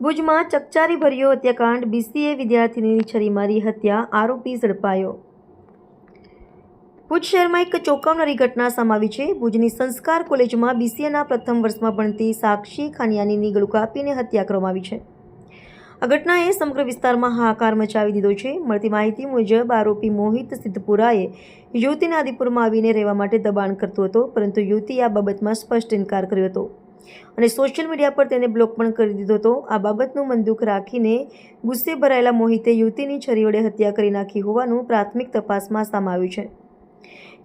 ભુજમાં ચકચારી ભર્યો હત્યાકાંડ, બીસીએ વિદ્યાર્થીની છરી મારી હત્યા, આરોપી ઝડપાયો. ભુજ શહેરમાં એક ચોંકાવનારી ઘટના સમાવી છે. ભુજની સંસ્કાર કોલેજમાં બીસીએના પ્રથમ વર્ષમાં ભણતી સાક્ષી ખાનિયાનીની ગળું કાપીને હત્યા કરવામાં આવી છે. આ ઘટનાએ સમગ્ર વિસ્તારમાં હાહાકાર મચાવી દીધો છે. મળતી માહિતી મુજબ, આરોપી મોહિત સિદ્ધપુરાએ યુવતીને આદિપુરમાં આવીને રહેવા માટે દબાણ કરતો હતો, પરંતુ યુવતી આ બાબતમાં સ્પષ્ટ ઇનકાર કર્યો હતો. અને સોશિયલ મીડિયા પર તેને બ્લોક પણ કરી દીધો હતો. આ બાબતનું મંદુક રાખીને ગુસ્સે ભરાયેલા મોહિતે યુવતીની છરી વડે હત્યા કરી નાખી હોવાનું પ્રાથમિક તપાસમાં સામે આવ્યું છે.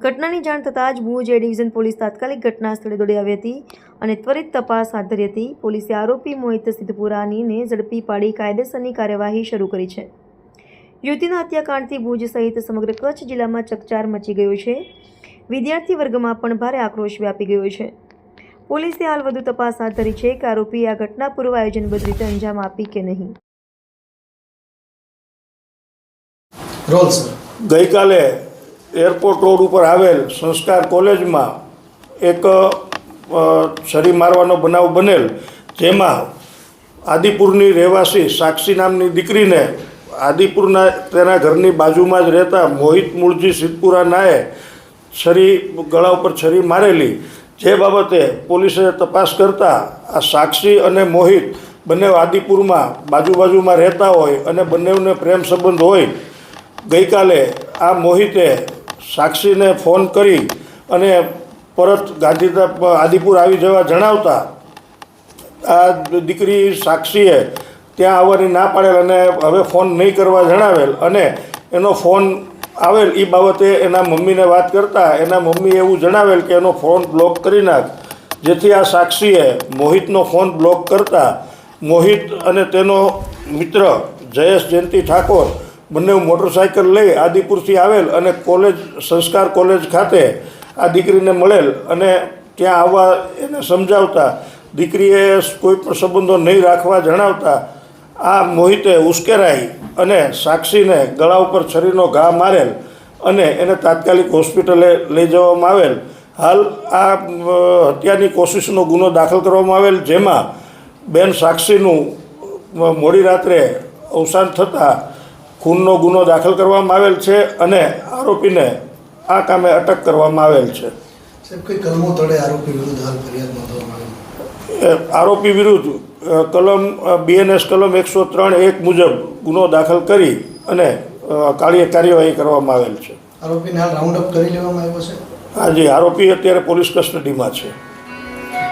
ઘટનાની જાણ થતાં જ ભુજ એ ડિવિઝન પોલીસ તાત્કાલિક ઘટના સ્થળે દોડી આવી હતી અને ત્વરિત તપાસ હાથ ધરી હતી. પોલીસે આરોપી મોહિત સિદ્ધપુરાનીને ઝડપી પાડી કાયદેસરની કાર્યવાહી શરૂ કરી છે. યુવતીના હત્યાકાંડથી ભુજ સહિત સમગ્ર કચ્છ જિલ્લામાં ચકચાર મચી ગયો છે. વિદ્યાર્થી વર્ગમાં પણ ભારે આક્રોશ વ્યાપી ગયો છે. પોલીસે હાલ વધુ તપાસ હાથ ધરી છે કે આરોપીએ આ ઘટના પૂર્વ આયોજનબદ્ધ રીતે અંજામ આપી કે નહીં. રોલ ગઈકાલે એરપોર્ટ રોડ ઉપર આવેલ સંસ્કાર કોલેજમાં એક છરી મારવાનો બનાવ બનેલ, જેમાં આદિપુરની રહેવાસી સાક્ષી નામની દીકરીને આદિપુરના તેના ઘરની બાજુમાં જ રહેતા મોહિત મૂળજી સિદ્ધપુરા નાએ છરી ગળા ઉપર છરી મારેલી જે બાબતે પોલીસે તપાસ કરતા આ સાક્ષી અને મોહિત બંને આદિપુરમાં બાજુ બાજુમાં રહેતા હોય અને બંનેને પ્રેમ સંબંધ હોય, ગઈકાલે આ મોહિતે સાક્ષીને ફોન કરી અને પરત ગાંધીધામ આદિપુર આવી જવા જણાવતા આ દીકરી સાક્ષીએ ત્યાં આવવાની ના પાડેલ અને હવે ફોન નહીં કરવા જણાવેલ અને એનો ફોન આવેલ એ બાબતે એના મમ્મીને વાત કરતા એના મમ્મીએ એવું જણાવેલ કે એનો ફોન બ્લોક કરી નાખ. જેથી આ સાક્ષીએ મોહિતનો ફોન બ્લોક કરતા મોહિત અને તેનો મિત્ર જયેશ જયંતિ ઠાકોર બંને મોટરસાઇકલ લઈ આદિપુરથી આવેલ અને કોલેજ, સંસ્કાર કોલેજ ખાતે આ દીકરીને મળેલ અને ત્યાં આવવા એને સમજાવતા. દીકરીએ કોઈ પણ સંબંધો નહીં રાખવા જણાવતા. આ મોહિતે ઉશ્કેરાઈ અને સાક્ષીને ગળા ઉપર છરીનો ઘા મારેલ અને એને તાત્કાલિક હોસ્પિટલે લઈ જવામાં આવેલ. હાલ આ હત્યાની કોશિશનો ગુનો દાખલ કરવામાં આવેલ જેમાં બેન સાક્ષીનું મોડી રાત્રે અવસાન થતાં ખૂનનો ગુનો દાખલ કરવામાં આવેલ છે અને આરોપીને આ કામે અટક કરવામાં આવેલ છે. આરોપી વિરુદ્ધ કલમ બીએનએસ કલમ એકસો ત્રણ એક મુજબ ગુનો દાખલ કરી અને કાર્ય કાર્યવાહી કરવામાં આવેલ છે. આરોપીને હાલ રાઉન્ડ અપ કરી લેવામાં આવ્યો છે? હાજી આરોપી અત્યારે પોલીસ કસ્ટડીમાં છે.